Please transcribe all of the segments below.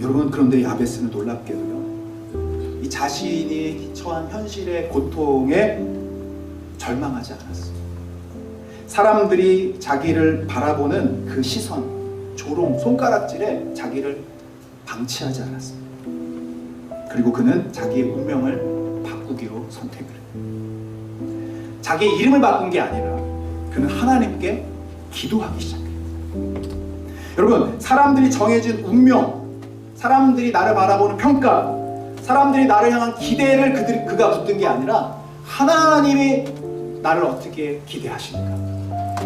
여러분 그런데 야베스는 놀랍게도요. 이 자신이 처한 현실의 고통에 절망하지 않았어요. 사람들이 자기를 바라보는 그 시선, 조롱, 손가락질에 자기를 방치하지 않았어요. 그리고 그는 자기의 운명을 바꾸기로 선택을 해요. 자기의 이름을 바꾼 게 아니라 그는 하나님께 기도하기 시작해요. 여러분, 사람들이 정해진 운명, 사람들이 나를 바라보는 평가, 사람들이 나를 향한 기대를 그들이 그가 붙든 게 아니라 하나님이 나를 어떻게 기대하십니까?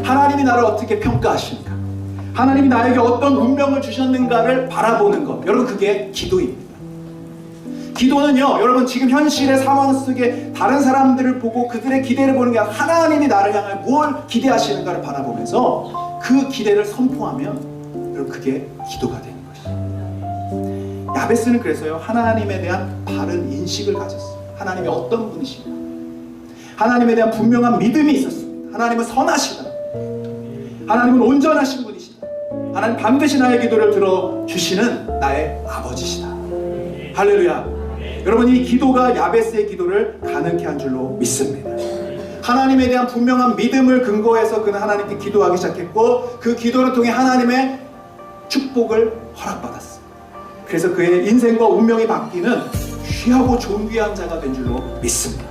하나님이 나를 어떻게 평가하십니까? 하나님이 나에게 어떤 운명을 주셨는가를 바라보는 것. 여러분 그게 기도입니다. 기도는요, 여러분 지금 현실의 상황 속에 다른 사람들을 보고 그들의 기대를 보는 게 아니라 하나님이 나를 향해 뭘 기대하시는가를 바라보면서 그 기대를 선포하면 여러분 그게 기도가 것이죠. 야베스는 그래서요 하나님에 대한 바른 인식을 가졌어요. 하나님이 어떤 분이신가? 하나님에 대한 분명한 믿음이 있었습니다. 하나님은 선하시다. 하나님은 온전하신 분이시다. 하나님 반드시 나의 기도를 들어 주시는 나의 아버지시다. 할렐루야. 여러분 이 기도가 야베스의 기도를 가능케 한 줄로 믿습니다. 하나님에 대한 분명한 믿음을 근거해서 그는 하나님께 기도하기 시작했고 그 기도를 통해 하나님의 축복을 허락받았습니다. 그래서 그의 인생과 운명이 바뀌는 귀하고 존귀한 자가 된 줄로 믿습니다.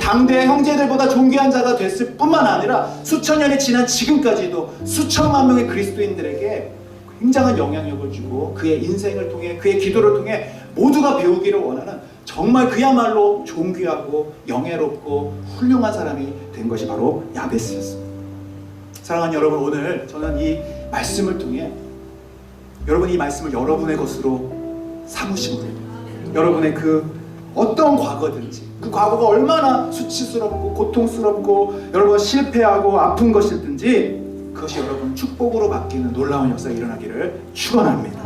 당대 형제들보다 존귀한 자가 됐을 뿐만 아니라 수천 년이 지난 지금까지도 수천만 명의 그리스도인들에게 굉장한 영향력을 주고 그의 인생을 통해 그의 기도를 통해 모두가 배우기를 원하는 정말 그야말로 존귀하고 영예롭고 훌륭한 사람이 된 것이 바로 야베스였습니다. 사랑하는 여러분 오늘 저는 이 말씀을 통해 여러분 이 말씀을 여러분의 것으로 삼으시고 여러분의 그 어떤 과거든지 그 과거가 얼마나 수치스럽고 고통스럽고 여러분 실패하고 아픈 것이든지 그것이 여러분 축복으로 바뀌는 놀라운 역사가 일어나기를 축원합니다.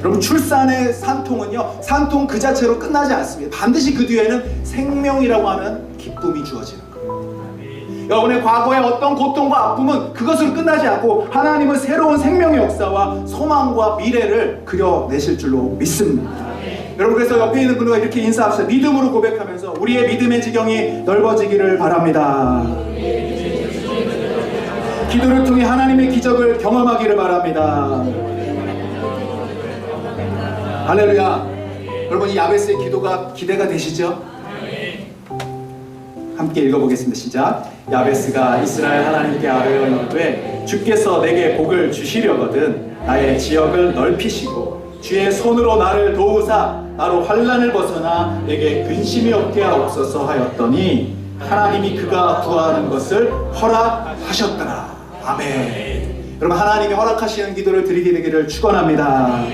여러분 출산의 산통은요 산통 그 자체로 끝나지 않습니다. 반드시 그 뒤에는 생명이라고 하는 기쁨이 주어지는. 여러분의 과거의 어떤 고통과 아픔은 그것으로 끝나지 않고 하나님은 새로운 생명의 역사와 소망과 미래를 그려내실 줄로 믿습니다. 여러분 그래서 옆에 있는 분과 이렇게 인사합시다. 믿음으로 고백하면서 우리의 믿음의 지경이 넓어지기를 바랍니다. 기도를 통해 하나님의 기적을 경험하기를 바랍니다. 할렐루야. 여러분 이 야베스의 기도가 기대가 되시죠? 함께 읽어보겠습니다. 시작. 야베스가 이스라엘 하나님께 아뢰어 이르되 주께서 내게 복을 주시려거든 나의 지역을 넓히시고 주의 손으로 나를 도우사 나로 환란을 벗어나 내게 근심이 없게 하옵소서 하였더니 하나님이 그가 구하는 것을 허락하셨더라. 아멘. 여러분 하나님이 허락하시는 기도를 드리게 되기를 축원합니다.